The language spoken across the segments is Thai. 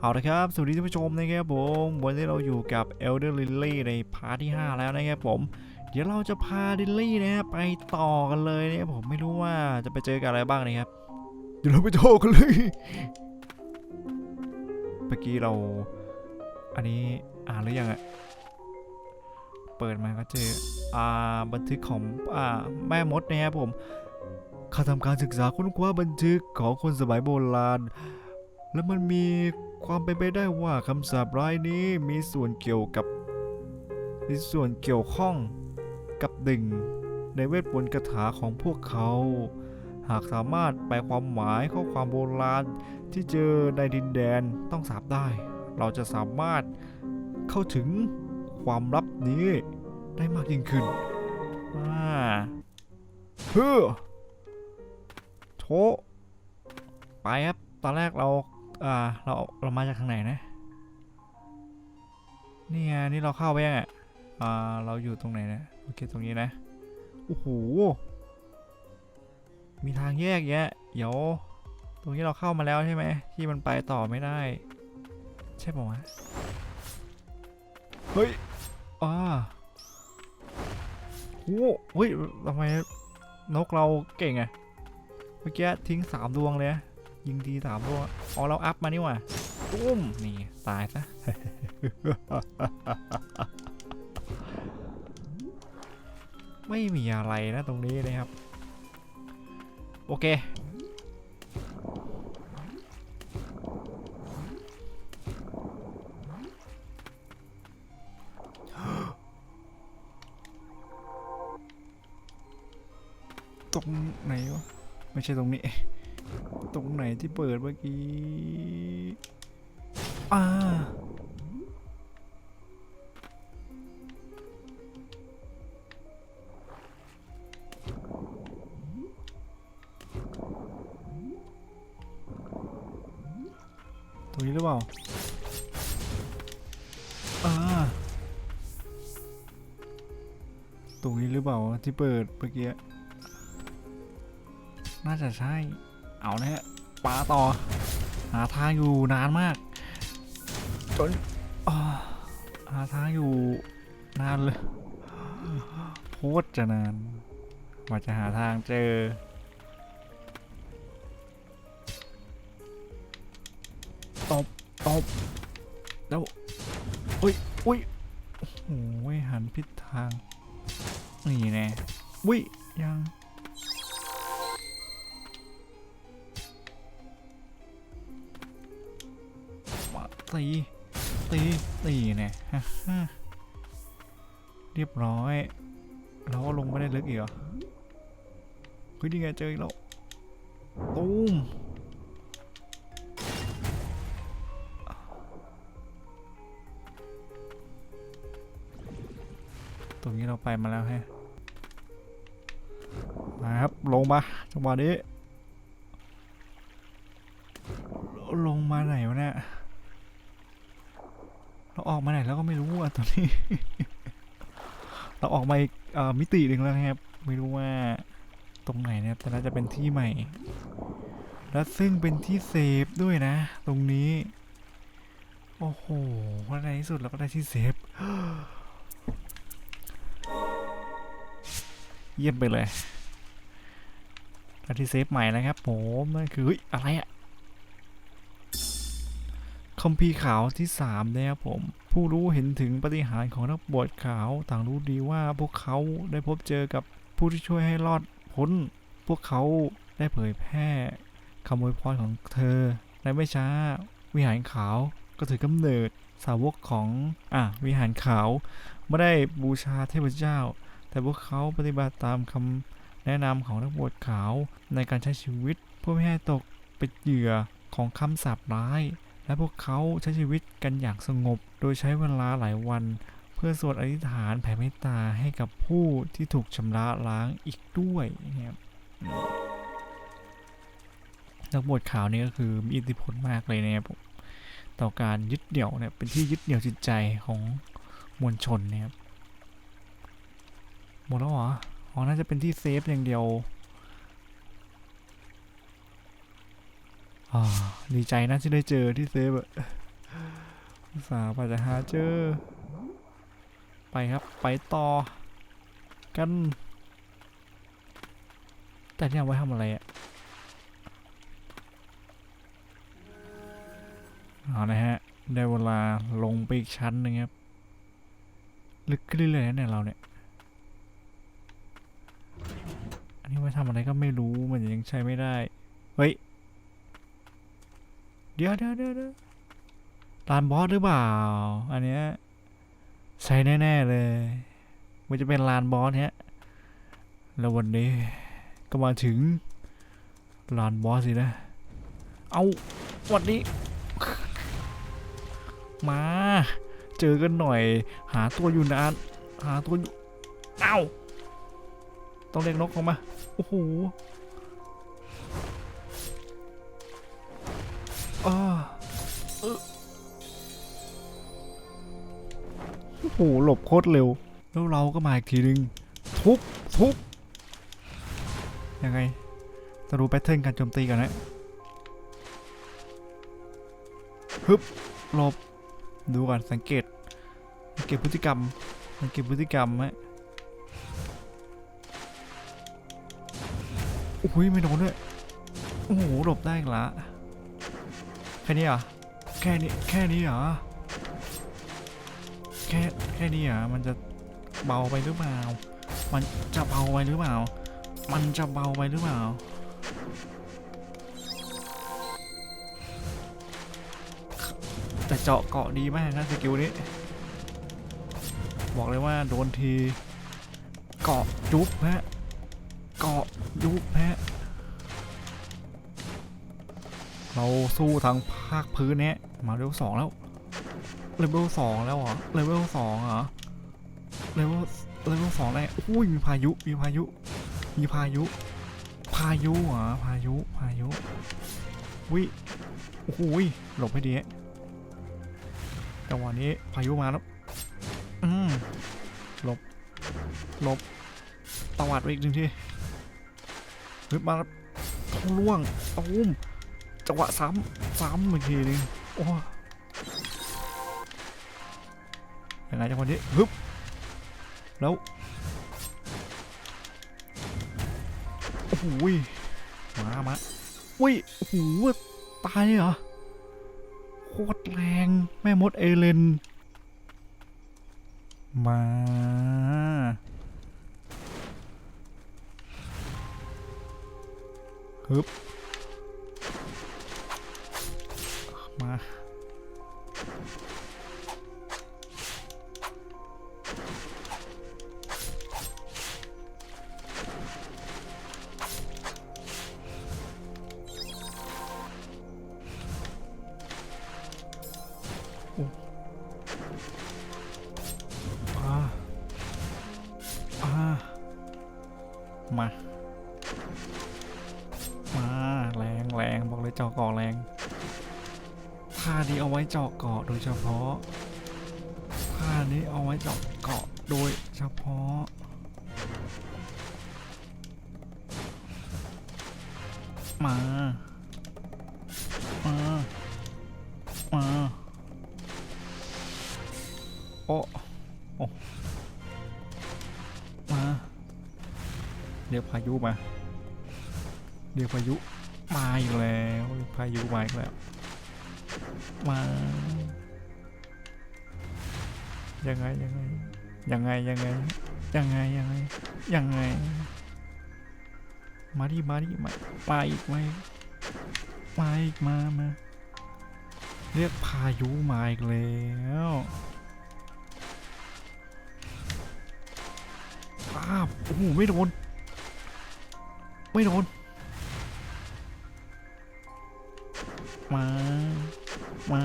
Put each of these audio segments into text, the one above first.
เอาละครับ สวัสดีท่านผู้ชมนะครับผม วันนี้เราอยู่กับ Elder Lily ในพาร์ทที่ 5 แล้วนะครับผม เดี๋ยวเราจะพาดิลลี่นะฮะไปต่อกันเลยนะครับผมไม่รู้ว่าจะไปเจอกับอะไรบ้างนะครับ เดี๋ยวเราไปโชว์กันเลย เมื่อกี้เรา อันนี้อ่านหรือยังอะเปิดมาก็เจออ่าบันทึกของอ่าแม่มดนะครับผมข้าทำการศึกษาค้นคว้าบันทึกของคนสมัยโบราณ และมันมี ความเป็นไปได้ว่าคำสาปร้ายนี้มีส่วนเกี่ยวกับ มีส่วนเกี่ยวข้องกับดึงในเวทมนต์คาถาของพวกเขา หากสามารถแปลความหมายข้อความโบราณที่เจอในดินแดนต้องสาบได้ เราจะสามารถเข้าถึงความลับนี้ได้มากยิ่งขึ้นอ่าเฮ้อโถไปครับ ตอนแรกเรา อ่าเราเรามาจากทางไหนนะนี่ไงนี่เราเข้าไปยังอะอ่าเราอยู่ตรงไหนนะโอเคตรงนี้นะโอ้โหมีทางแยกแยะเดี๋ยวตรงนี้เราเข้ามาแล้วใช่ไหมที่มันไปต่อไม่ได้ ใช่ป่าวะเฮ้ยอ่าโอ้เฮ้ยทำไมนกเราเก่งอะเมื่อกี้ทิ้งสามดวงเลยนะ ยิงทีสามดวอ๋อเราอัพมานี่ว่าตุ้มนี่ตายซะไม่มีอะไรนะตรงนี้นะครับ โอเค ตรงไหนวะ ไม่ใช่ตรงนี้ ตรงไหนที่เปิดเมื่อกี้อ่าตรงนี้หรือเปล่าอ่าตรงนี้หรือเปล่าที่เปิดเมื่อกี้ น่าจะใช่ เอานะฮะปาต่อ หาทางอยู่นานมากจนอ่าหาทางอยู่นานเลยโคตรจะนานกว่าจะหาทางเจอตบตบแล้วอุ้ยอุ้ยโอ้โหหันผิดทาง นี่แน่อุ้ยยัง ตีตีตีเนี่ยฮะเรียบร้อย เราก็ลงไม่ได้ลึกอีกเหรอเฮ้ยนี่ไงเจออีกแล้วตูมตรงนี้เราไปมาแล้วฮะมาครับ ลงมาจังหวะนี้ ลงมาไหนวะเนี่ย เราออกมาไหนแล้วก็ไม่รู้อะตอนนี้ เราออกมาอีกอมิติหนึ่งแล้วนะครับ ไม่รู้ว่าตรงไหนเนี่ยแต่น่าจะเป็นที่ใหม่ และซึ่งเป็นที่เซฟด้วยนะ ตรงนี้ โอ้โหว่าในที่สุดเราก็ได้ที่เซฟ เยี่ยมไปเลยได้ที่เซฟใหม่นะครับผมนั่นคืออะไรอะ คัมภีร์ขาวที่ 3 นะครับผม ผู้รู้เห็นถึงปฏิหารของนักบวชขาวต่างรู้ดีว่าพวกเขาได้พบเจอกับผู้ที่ช่วยให้รอดพ้น พวกเขาได้เผยแพร่คำอวยพรของเธอและไม่ช้า วิหารขาวก็ถือกำเนิดสาวกของอะวิหารขาวไม่ได้บูชาเทพเจ้า แต่พวกเขาปฏิบัติตามคำแนะนำของนักบวชขาวในการใช้ชีวิตเพื่อไม่ให้ตกเป็นเหยื่อของคำสาปร้าย และพวกเขาใช้ชีวิตกันอย่างสงบ โดยใช้เวลาหลายวัน เพื่อสวดอธิษฐานแผ่เมตตาให้กับผู้ที่ถูกชำระล้างอีกด้วยนะครับนักบวชขาวนี่ก็คือมีอิทธิพลมากเลยนะครับผมต่อการยึดเหนี่ยวเนี่ยเป็นที่ยึดเหนี่ยวจิตใจของมวลชนนะครับหมดแล้วเหรออ๋อน่าจะเป็นที่เซฟอย่างเดียว อ่า ดีใจนะที่ได้เจอที่เซฟอะสาห์ไปจะหาเจอ ไปครับ ไปต่อ กัน แต่เนี่ยไว้ทำอะไรอะเอานะฮะ ได้เวลาลงไปอีกชั้นหนึงครับ ลึกขึ้นเรื่อยๆนะเนี่ยเราเนี่ย อันนี้ไว้ทำอะไรก็ไม่รู้มันยังใช้ไม่ได้ เฮ้ย เดี๋ยวเดี๋ยวเดี๋ยวเดียวลานบอสหรือเปล่า อันเนี้ยใช้แน่ ๆ เลย มันจะเป็นลานบอสเนี้ยแล้ววันนี้ก็มาถึงลานบอสสินะ เอาวันนี้ มา เจอกันหน่อย หาตัวอยู่นาน หาตัวอยู่เอ้าต้องเรียกนกเข้ามา โอ้โห โอ้โหหลบโคตรเร็ว แล้วเราก็มาอีกทีนึง ทุบทุบยังไงจะดูแพทเทิร์นการโจมตีกันนะฮึบหลบ ดูก่อนสังเกตสังเกตพฤติกรรมสังเกตพฤติกรรมฮะโอ้ยไม่โดนด้วยโอ้โหหลบได้อีกละ แค่นี้เหรอะแค่นี้ แค่นี้เหรอ แค่ แค่นี้เหรอ มันจะเบาไปหรือเปล่า มันจะเบาไปหรือเปล่า มันจะเบาไปหรือเปล่า แต่เจาะเกาะดีมากนะสกิลนี้ บอกเลยว่าโดนที เกาะจุ๊บฮะ เกาะยุบแพะ เราสู้ทางภาคพื้นเนี้ยมาเลเวลสองแล้วเลเวลสองแล้วเหรอเลเวลสองเหรอเลเวลเลเวลสองแล้อุ้ยมีพายุมีพายุ มีพายุ พายุเหรอพายุพายุวิโอ้โหยหลบให้ดีจังหวะนี้พายุมาแล้วอืมหลบหลบตวัดไปอีกหนึ่งทีเฮ้ยมาทองล่วงตูม จังหวะซ้ำซ้ำอีกทีนึงโอ้ยังไงจังหวะนี้ฮึบแล้วโอ้โหยมามาอุ้ยโอ้โหตายเลยเหรอโคตรแรงแม่มดเอเลนมาฮึบ ม เจาะเกาะโดยเฉพาะผ้านี้เอาไว้เจาะเกาะโดยเฉพาะ มา มา มาโอ้โอ้มาเรียกพายุมาเรียกพายุมาอีกแล้ว พายุมาอีกแล้ว มา ยังไงยังไง ยังไงยังไง ยังไงยังไง ยังไง มาดิมาดิมามาอีกไหมมาอีกมามาเรียกพายุมาอีกแล้วอ้าโอ้โหไม่โดน ไม่โดน มา มา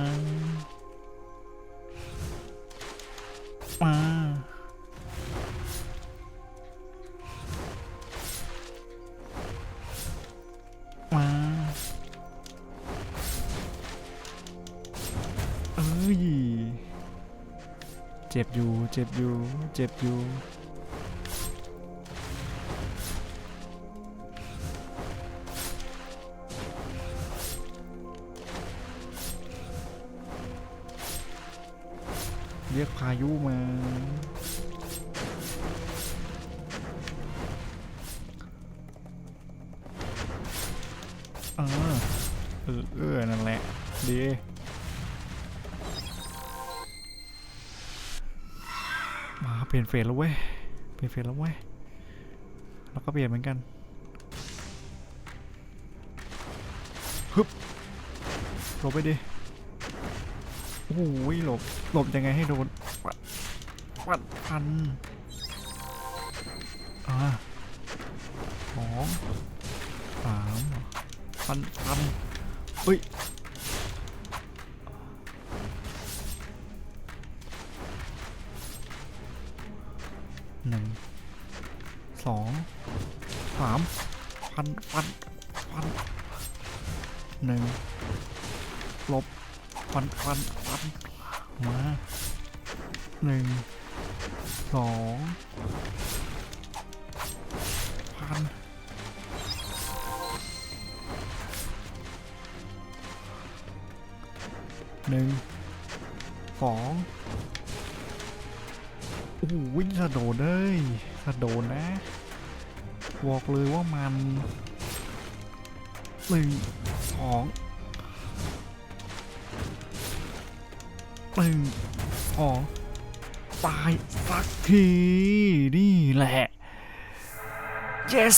มามาเอ้ย เจ็บอยู่ เจ็บอยู่ เจ็บอยู่ายุมา เออ เออ นั่นแหละ ดีมาเปลี่ยนเฟสแล้วเว้ย เปลี่ยนเฟสแล้วเว้ย แล้วก็เปลี่ยนเหมือนกัน ฮึบหลบไปดิ โอ้โหหลบ หลบยังไงให้โดน ปัดปัดพันอ่าสองสามพันพันเฮ้ยหนึ่งสองสามพันพันพัน หนึ่งสองโอ้โหวิ่งสะโดดเลยสะโดดนะบอกเลยว่ามันหนึ่งสองหนึ่งสองตายสักที นี่แหละ yes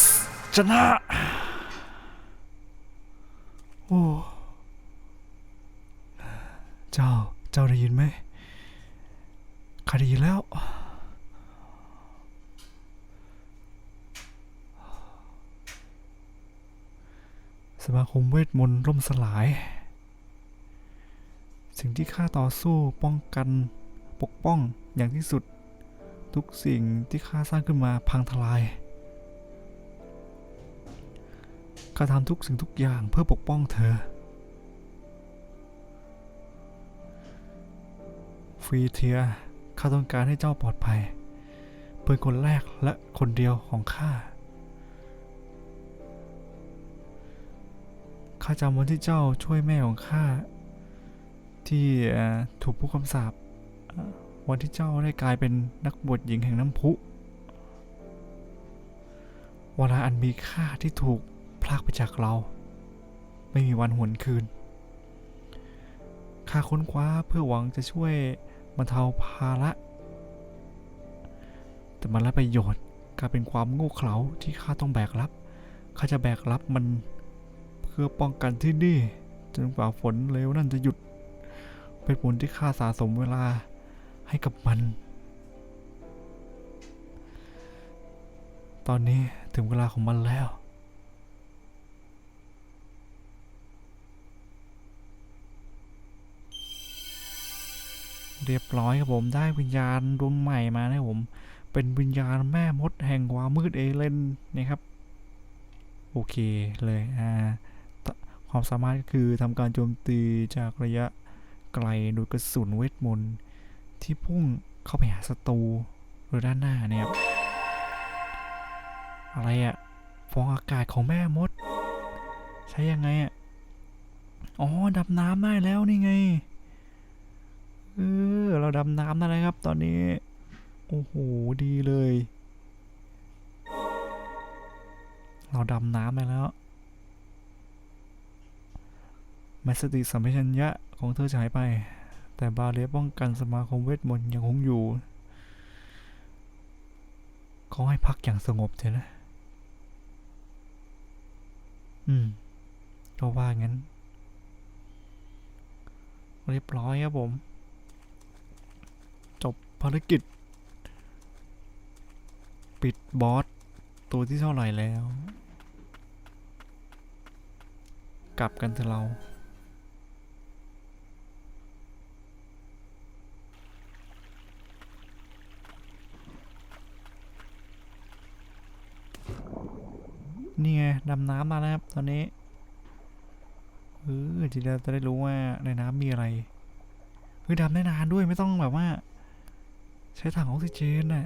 ชนะ โอ้ เจ้า เจ้าได้ยินไหมข้าได้ยินแล้ว สมาคมเวทมนต์ล่มสลาย สิ่งที่ข้าต่อสู้ป้องกันปกป้องอย่างที่สุด ทุกสิ่งที่ข้าสร้างขึ้นมาพังทลายข้าทำทุกสิ่งทุกอย่างเพื่อปกป้องเธอ รีเทียข้าต้องการให้เจ้าปลอดภัย เป็นคนแรกและคนเดียวของข้า ข้าจำวันที่เจ้าช่วยแม่ของข้า ที่ถูกผู้คำสาปวันที่เจ้าได้กลายเป็นนักบวชหญิงแห่งน้ำพุเวลาอันมีค่าที่ถูกพลากไปจากเรา ไม่มีวันหวนคืนข้าค้นคว้าเพื่อหวังจะช่วย บรรเทาภาระ แต่มันละประโยชน์กลายเป็นความโง่เขลาที่ข้าต้องแบกรับข้าจะแบกรับมันเพื่อป้องกันที่นี่จนกว่าฝนเลวนั่นจะหยุด เป็นผลที่ข้าสะสมเวลาให้กับมัน ตอนนี้ถึงเวลาของมันแล้ว เรียบร้อยครับผมได้วิญญาณดวงใหม่มานะผมเป็นวิญญาณแม่มดแห่งความมืดเอเลนนะครับโอเคเลยอ่าความสามารถก็คือทำการโจมตีจากระยะไกลโดยกระสุนเวทมนต์ที่พุ่งเข้าไปหาศัตรูโดยด้านหน้าเนี่ยครับอะไรอะฟองอากาศของแม่มด ใช้ยังไงอะอ๋อดำน้ำได้แล้วนี่ไง เออ เราดำน้ำได้แล้วครับ ตอนนี้ โอ้โห ดีเลย เราดำน้ำได้แล้วแมสติสัมปชัญญะของเธอจะหายไป แต่บาเลียป้องกันสมาคมเวทมนต์ยังคงอยู่ขาให้พักอย่างสงบเถอะนะ อืมก็ว่างั้น เรียบร้อยครับผม ภารกิจ ปิดบอส ตัวที่เท่าไหร่แล้ว กลับกันเถอะเรา นี่ไงดำน้ำมาแล้วครับ ตอนนี้เออทีเดียวจะได้รู้ว่าในน้ำมีอะไรเฮ้ยดำได้นานด้วยไม่ต้องแบบว่า ใช้ถังออกซิเจนน่ะ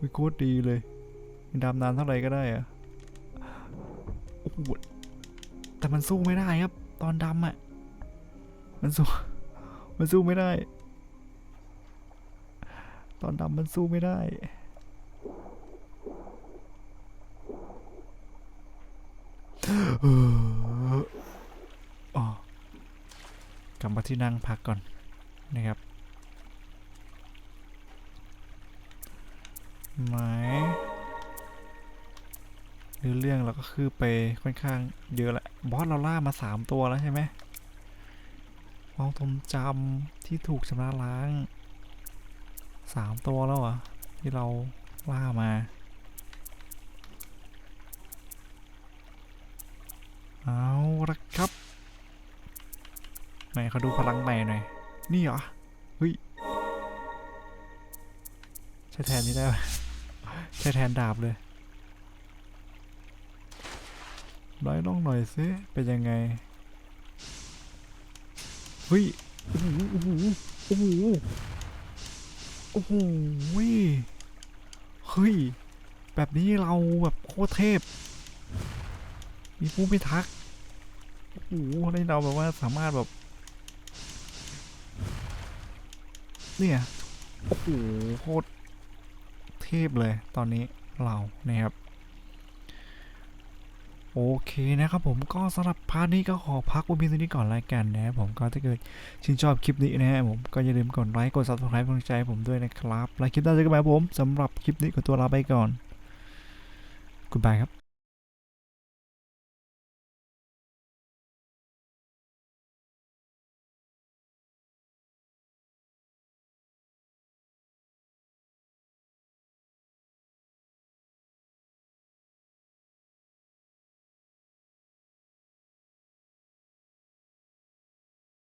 วิโคตรดีเลยดำนานเท่าไหร่ก็ได้อะโอ้โหแต่มันสู้ไม่ได้ครับ ตอนดำอะมันสู้ มันสู้ไม่ได้ ตอนดำมันสู้ไม่ได้อ๋อกลับมาที่นั่งพักก่อนนะครับ หมายหรือเรื่องเราก็คือไปค่อนข้างเยอะแหละบอสเราล่ามาสามตัวแล้วใช่ไหมความทรงจำที่ถูกชำระล้างสามตัวแล้วเหรอที่เราล่ามาเอาละครับไหนเขาดูพลังใหม่หน่อย นี่เหรอ เฮ้ย ใช้แทนนี้ได้ปะใช้แทนดาบเลยร้อยลองหน่อยซิเป็นยังไงเฮ้ยโอ้โหโอ้โหโอ้โหโอ้โหเฮ้ยแบบนี้เราแบบโคตรเทพ มีผู้พิทักษ์โอ้โหให้เราแบบว่าสามารถแบบเนี่ย โอ้โหโคตร เทพเลยตอนนี้เรานะครับ โอเคนะครับผมก็สำหรับพาร์ทนี้ก็ขอพักไว้เพียงเท่านี้ก่อนรายกันนะครับผมก็ถ้าเกิดชื่นชอบคลิปนี้นะฮะผมก็อย่าลืมกดไลค์กด subscribe กำลังใจผมด้วยนะครับ แล้วคลิปหน้าเจอกันใหม่ผมสำหรับคลิปนี้ขอตัวลาไปก่อน Goodbye ครับ